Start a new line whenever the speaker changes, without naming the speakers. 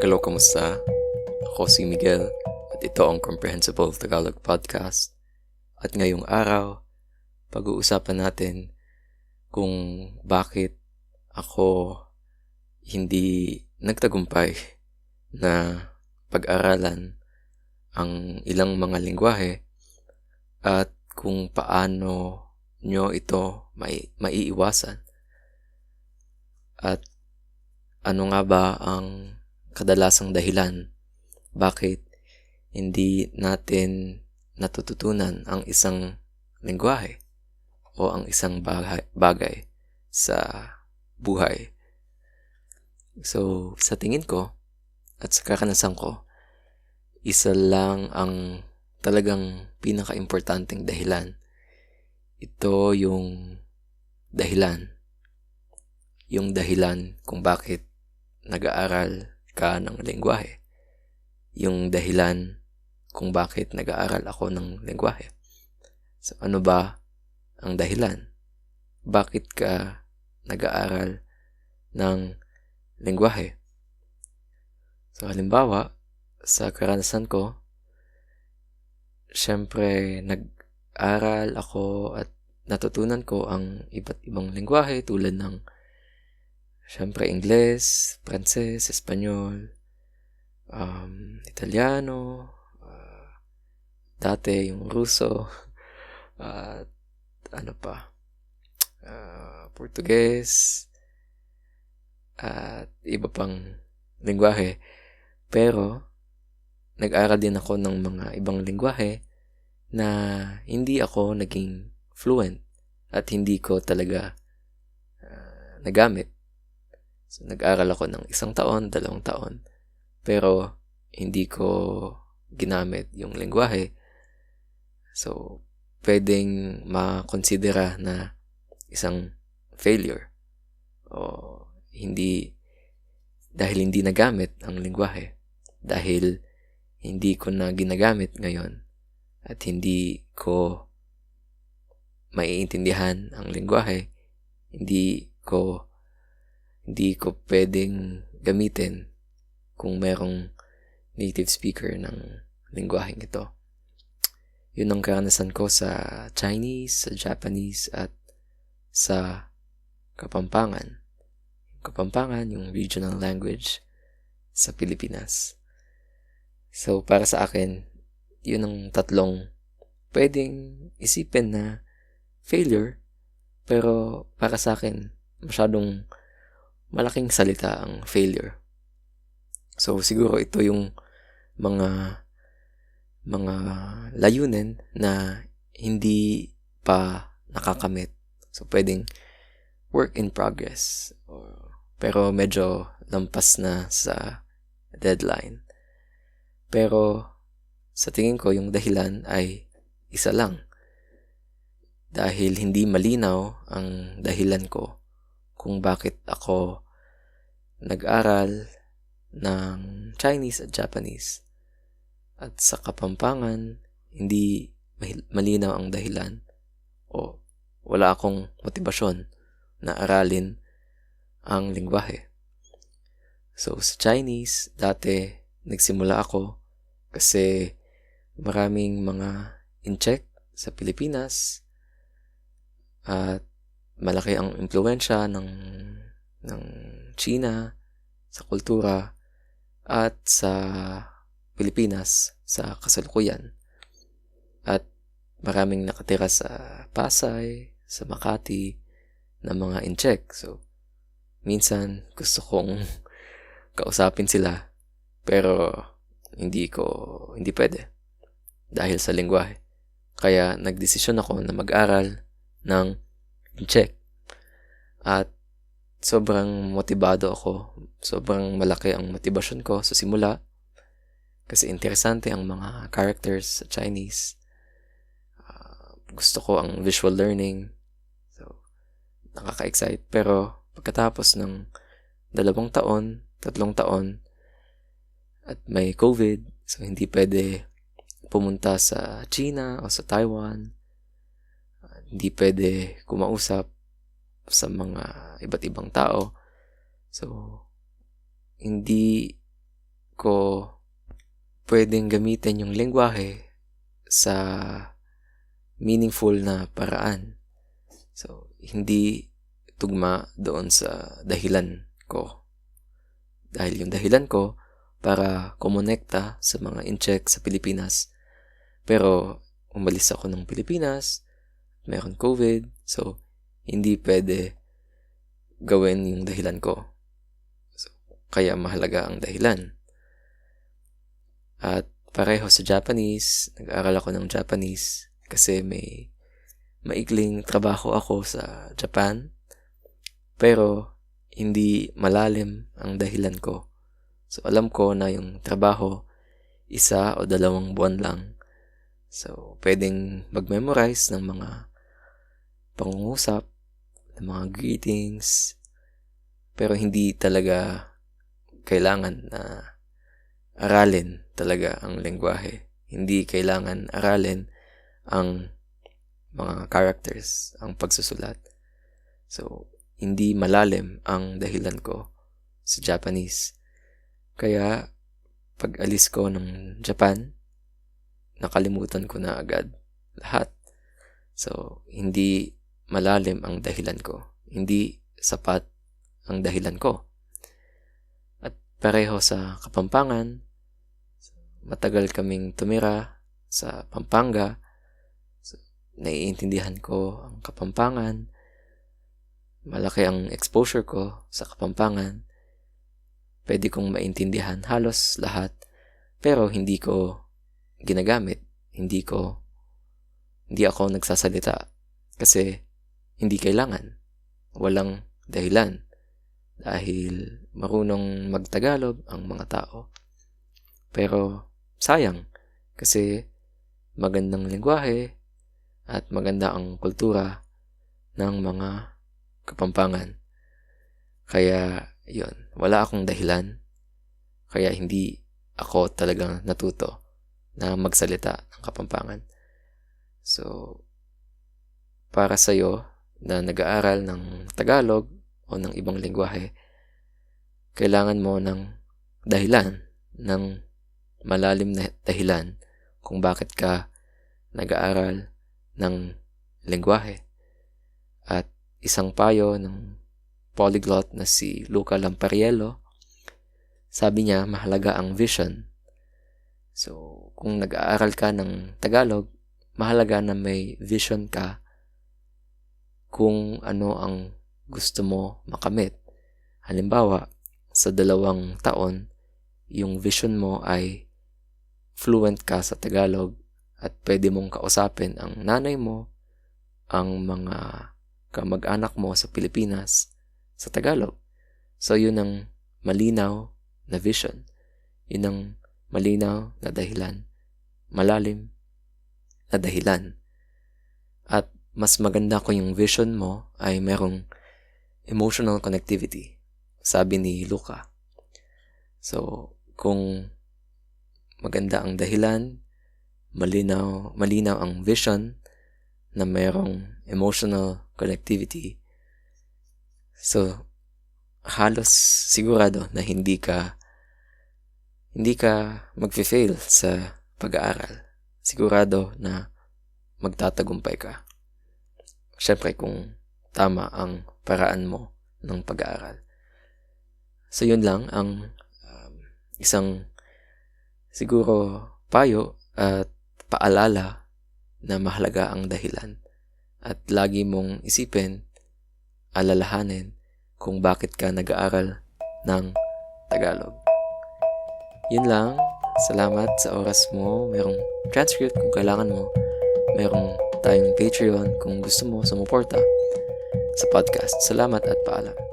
Hello, kamusta? Ako si Miguel at ito ang Comprehensible Tagalog Podcast. At ngayong araw, pag-uusapan natin kung bakit ako hindi nagtagumpay na pag-aralan ang ilang mga lingwahe at kung paano nyo ito mai maiiwasan. At ano nga ba ang kadalasang dahilan bakit hindi natin natututunan ang isang lingwahe o ang isang bagay, bagay sa buhay. So, sa tingin ko at sa kakanasan ko, isa lang ang talagang pinaka-importanting dahilan. Ito yung dahilan. Yung dahilan kung bakit nag-aaral ka ng lengguwahe. Yung dahilan kung bakit nag-aaral ako ng lengguwahe. So, ano ba ang dahilan? Bakit ka nag-aaral ng lengguwahe? So, halimbawa, sa karanasan ko, syempre, nag-aral ako at natutunan ko ang iba't ibang lengguwahe tulad ng Siyempre, Ingles, Pranses, Espanyol, um, Italiano, uh, dati yung Ruso, at uh, ano pa, uh, Portuguese, at iba pang lingwahe. Pero, nag-aral din ako ng mga ibang lingwahe na hindi ako naging fluent at hindi ko talaga uh, nagamit. So, nag-aral ako ng isang taon, dalawang taon. Pero, hindi ko ginamit yung lengguwahe. So, pwedeng makonsidera na isang failure. O hindi, dahil hindi nagamit ang lengguwahe. Dahil hindi ko na ginagamit ngayon. At hindi ko maiintindihan ang lengguwahe. Hindi ko hindi ko pwedeng gamitin kung merong native speaker ng lingwaheng ito. Yun ang karanasan ko sa Chinese, sa Japanese, at sa Kapampangan. Kapampangan, yung regional language sa Pilipinas. So, para sa akin, yun ang tatlong pwedeng isipin na failure, pero para sa akin, masyadong malaking salita ang failure. So siguro ito yung mga mga layunin na hindi pa nakakamit. So pwedeng work in progress. Pero medyo lampas na sa deadline. Pero sa tingin ko yung dahilan ay isa lang. Dahil hindi malinaw ang dahilan ko kung bakit ako nag-aral ng Chinese at Japanese. At sa Kapampangan, hindi malinaw ang dahilan o wala akong motibasyon na aralin ang lingwahe. So, sa Chinese, dati nagsimula ako kasi maraming mga in-check sa Pilipinas at malaki ang impluensya ng ng China sa kultura at sa Pilipinas sa kasalukuyan. At maraming nakatira sa Pasay, sa Makati, na mga in-check. So, minsan gusto kong kausapin sila pero hindi ko, hindi pwede dahil sa lingwahe. Kaya nagdesisyon ako na mag-aral ng check. At sobrang motivado ako. Sobrang malaki ang motivasyon ko sa simula. Kasi interesante ang mga characters sa Chinese. Uh, gusto ko ang visual learning. So, nakaka-excite. Pero pagkatapos ng dalawang taon, tatlong taon, at may COVID, so hindi pwede pumunta sa China o sa Taiwan hindi pwede kumausap sa mga iba't ibang tao. So, hindi ko pwedeng gamitin yung lengguwahe sa meaningful na paraan. So, hindi tugma doon sa dahilan ko. Dahil yung dahilan ko para kumonekta sa mga incheck sa Pilipinas. Pero umalis ako ng Pilipinas, meron COVID, so hindi pwede gawin yung dahilan ko. So, kaya mahalaga ang dahilan. At pareho sa Japanese, nag-aaral ako ng Japanese kasi may maikling trabaho ako sa Japan. Pero hindi malalim ang dahilan ko. So alam ko na yung trabaho isa o dalawang buwan lang. So pwedeng mag-memorize ng mga pangungusap, ng mga greetings, pero hindi talaga kailangan na aralin talaga ang lengguwahe. Hindi kailangan aralin ang mga characters, ang pagsusulat. So, hindi malalim ang dahilan ko sa Japanese. Kaya, pag alis ko ng Japan, nakalimutan ko na agad lahat. So, hindi malalim ang dahilan ko. Hindi sapat ang dahilan ko. At pareho sa Kapampangan, matagal kaming tumira sa Pampanga. So, naiintindihan ko ang Kapampangan. Malaki ang exposure ko sa Kapampangan. Pwede kong maintindihan halos lahat. Pero hindi ko ginagamit. Hindi ko hindi ako nagsasalita kasi hindi kailangan. Walang dahilan dahil marunong magtagalog ang mga tao. Pero sayang kasi magandang lingwahe at maganda ang kultura ng mga kapampangan. Kaya yon wala akong dahilan. Kaya hindi ako talagang natuto na magsalita ng kapampangan. So, para sa'yo na nag-aaral ng Tagalog o ng ibang lingwahe, kailangan mo ng dahilan, ng malalim na dahilan kung bakit ka nag-aaral ng lingwahe. At isang payo ng polyglot na si Luca Lampariello, sabi niya mahalaga ang vision. So, kung nag-aaral ka ng Tagalog, mahalaga na may vision ka kung ano ang gusto mo makamit. Halimbawa, sa dalawang taon, yung vision mo ay fluent ka sa Tagalog at pwede mong kausapin ang nanay mo, ang mga kamag-anak mo sa Pilipinas sa Tagalog. So, yun ang malinaw na vision. Yun ang malinaw na dahilan. Malalim na dahilan. At mas maganda kung yung vision mo ay merong emotional connectivity. Sabi ni Luca. So, kung maganda ang dahilan, malinaw, malinaw ang vision na mayroong emotional connectivity. So, halos sigurado na hindi ka hindi ka magfe-fail sa pag-aaral. Sigurado na magtatagumpay ka. Siyempre kung tama ang paraan mo ng pag-aaral. So yun lang ang um, isang siguro payo at paalala na mahalaga ang dahilan at lagi mong isipin, alalahanin kung bakit ka nag-aaral ng Tagalog. Yun lang. Salamat sa oras mo. Merong transcript kung kailangan mo. Merong tayong Patreon kung gusto mo sumuporta sa podcast. Salamat at paalam.